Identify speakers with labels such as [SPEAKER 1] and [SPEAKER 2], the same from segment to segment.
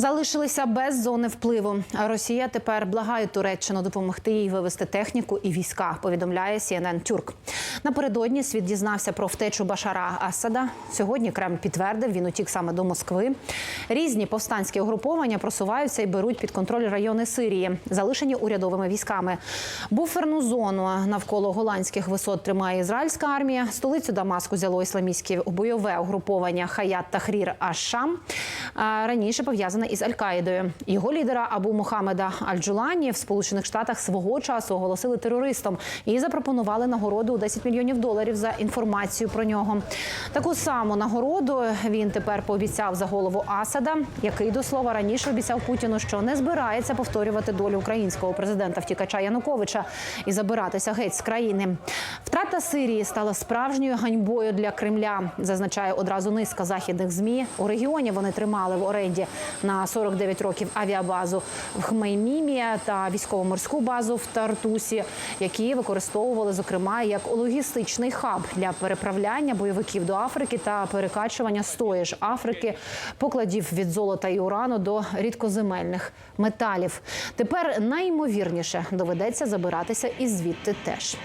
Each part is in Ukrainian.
[SPEAKER 1] Залишилися без зони впливу. Росія тепер благає Туреччину допомогти їй вивести техніку і війська. Повідомляє CNN Тюрк. Напередодні світ дізнався про втечу Башара Асада. Сьогодні Кремль підтвердив, він утік саме до Москви. Різні повстанські угруповання просуваються і беруть під контроль райони Сирії, залишені урядовими військами. Буферну зону навколо голландських висот тримає ізраїльська армія. Столицю Дамаску взяло ісламістське бойове угруповання Хаят Тахрір Аш-Шам. А, Раніше пов'язане із Аль-Каїдою. Його лідера Абу Мухаммеда Аль-Джулані в Сполучених Штатах свого часу оголосили терористом і запропонували нагороду у 10 мільйонів доларів за інформацію про нього. Таку саму нагороду він тепер пообіцяв за голову Асада, який до слова раніше обіцяв Путіну, що не збирається повторювати долю українського президента втікача Януковича і забиратися геть з країни. Втрата Сирії стала справжньою ганьбою для Кремля, зазначає одразу низка західних змі. У регіоні вони тримали в оренді на 49 років авіабазу в Хмеймімі та військово-морську базу в Тартусі, які використовували зокрема як логістичний хаб для переправляння бойовиків до Африки та перекачування з тої ж Африки покладів від золота і урану до рідкоземельних металів. Тепер найімовірніше доведеться забиратися і звідти теж.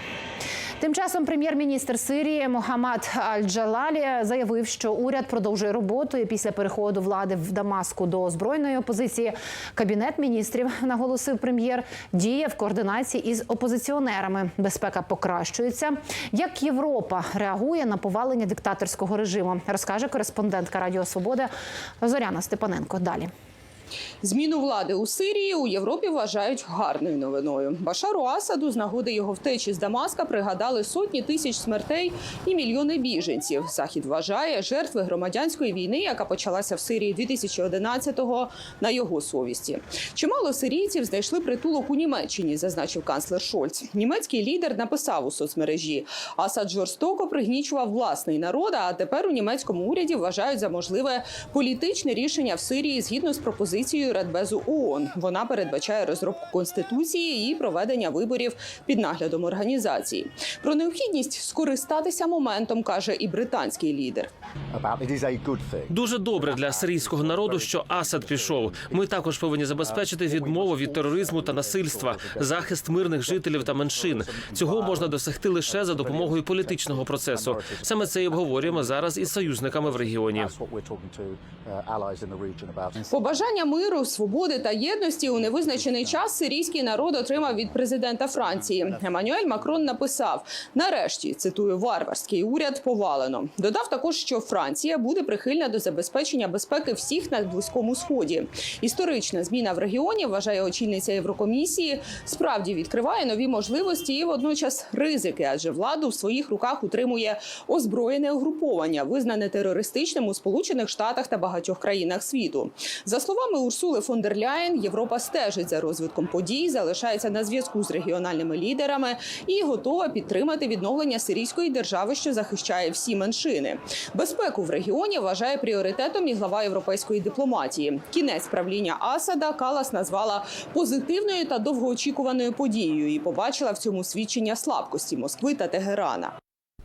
[SPEAKER 1] Тим часом прем'єр-міністр Сирії Мохаммад Аль-Джалалі заявив, що уряд продовжує роботу і після переходу влади в Дамаску до збройної опозиції. Кабінет міністрів наголосив прем'єр діє в координації із опозиціонерами. Безпека покращується. Як Європа реагує на повалення диктаторського режиму, розкаже кореспондентка Радіо Свобода Зоряна Степаненко. Далі.
[SPEAKER 2] Зміну влади у Сирії у Європі вважають гарною новиною. Башару Асаду з нагоди його втечі з Дамаска пригадали сотні тисяч смертей і мільйони біженців. Захід вважає жертви громадянської війни, яка почалася в Сирії 2011-го, на його совісті. Чимало сирійців знайшли притулок у Німеччині, зазначив канцлер Шольц. Німецький лідер написав у соцмережі: Асад жорстоко пригнічував власний народ. А тепер у німецькому уряді вважають за можливе політичне рішення в Сирії згідно з пропозицією Радбезу ООН. Вона передбачає розробку конституції і проведення виборів під наглядом організації. Про необхідність скористатися моментом каже і британський лідер.
[SPEAKER 3] Дуже добре для сирійського народу, що Асад пішов. Ми також повинні забезпечити відмову від тероризму та насильства, захист мирних жителів та меншин. Цього можна досягти лише за допомогою політичного процесу. Саме це і обговорюємо зараз із союзниками в регіоні.
[SPEAKER 4] That's
[SPEAKER 2] Побажання миру, свободи та єдності у невизначений час сирійський народ отримав від президента Франції. Еммануель Макрон написав: нарешті цитую варварський уряд повалено. Додав також, що Франція буде прихильна до забезпечення безпеки всіх на близькому сході. Історична зміна в регіоні вважає очільниця Єврокомісії. Справді відкриває нові можливості і водночас ризики, адже владу в своїх руках утримує озброєне угруповання, визнане терористичним у Сполучених Штатах та багатьох країнах світу. За словами Урсули фон дер Ляєн, Європа стежить за розвитком подій, залишається на зв'язку з регіональними лідерами і готова підтримати відновлення сирійської держави, що захищає всі меншини. Безпеку в регіоні вважає пріоритетом і глава європейської дипломатії. Кінець правління Асада Калас назвала позитивною та довгоочікуваною подією і побачила в цьому свідчення слабкості Москви та Тегерана.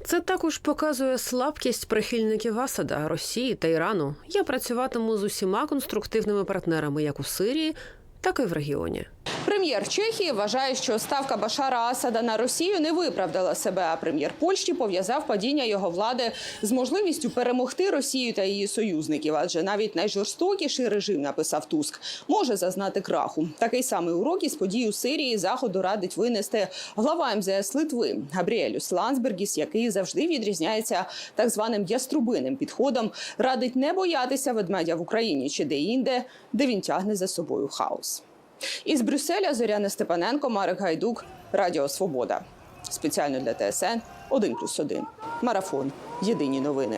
[SPEAKER 5] Це також показує слабкість прихильників Асада, Росії та Ірану. Я працюватиму з усіма конструктивними партнерами, як у Сирії, так і в регіоні.
[SPEAKER 2] Прем'єр Чехії вважає, що ставка Башара Асада на Росію не виправдала себе. А прем'єр Польщі пов'язав падіння його влади з можливістю перемогти Росію та її союзників. Адже навіть найжорстокіший режим, написав Туск, може зазнати краху. Такий самий урок із подій у Сирії заходу радить винести глава МЗС Литви Габріелюс Лансбергіс, який завжди відрізняється так званим яструбиним підходом. Радить не боятися ведмедя в Україні чи де-інде, де він тягне за собою хаос. Із Брюсселя Зоряна Степаненко, Марик Гайдук, Радіо Свобода. Спеціально для ТСН 1+,1. Марафон. Єдині новини.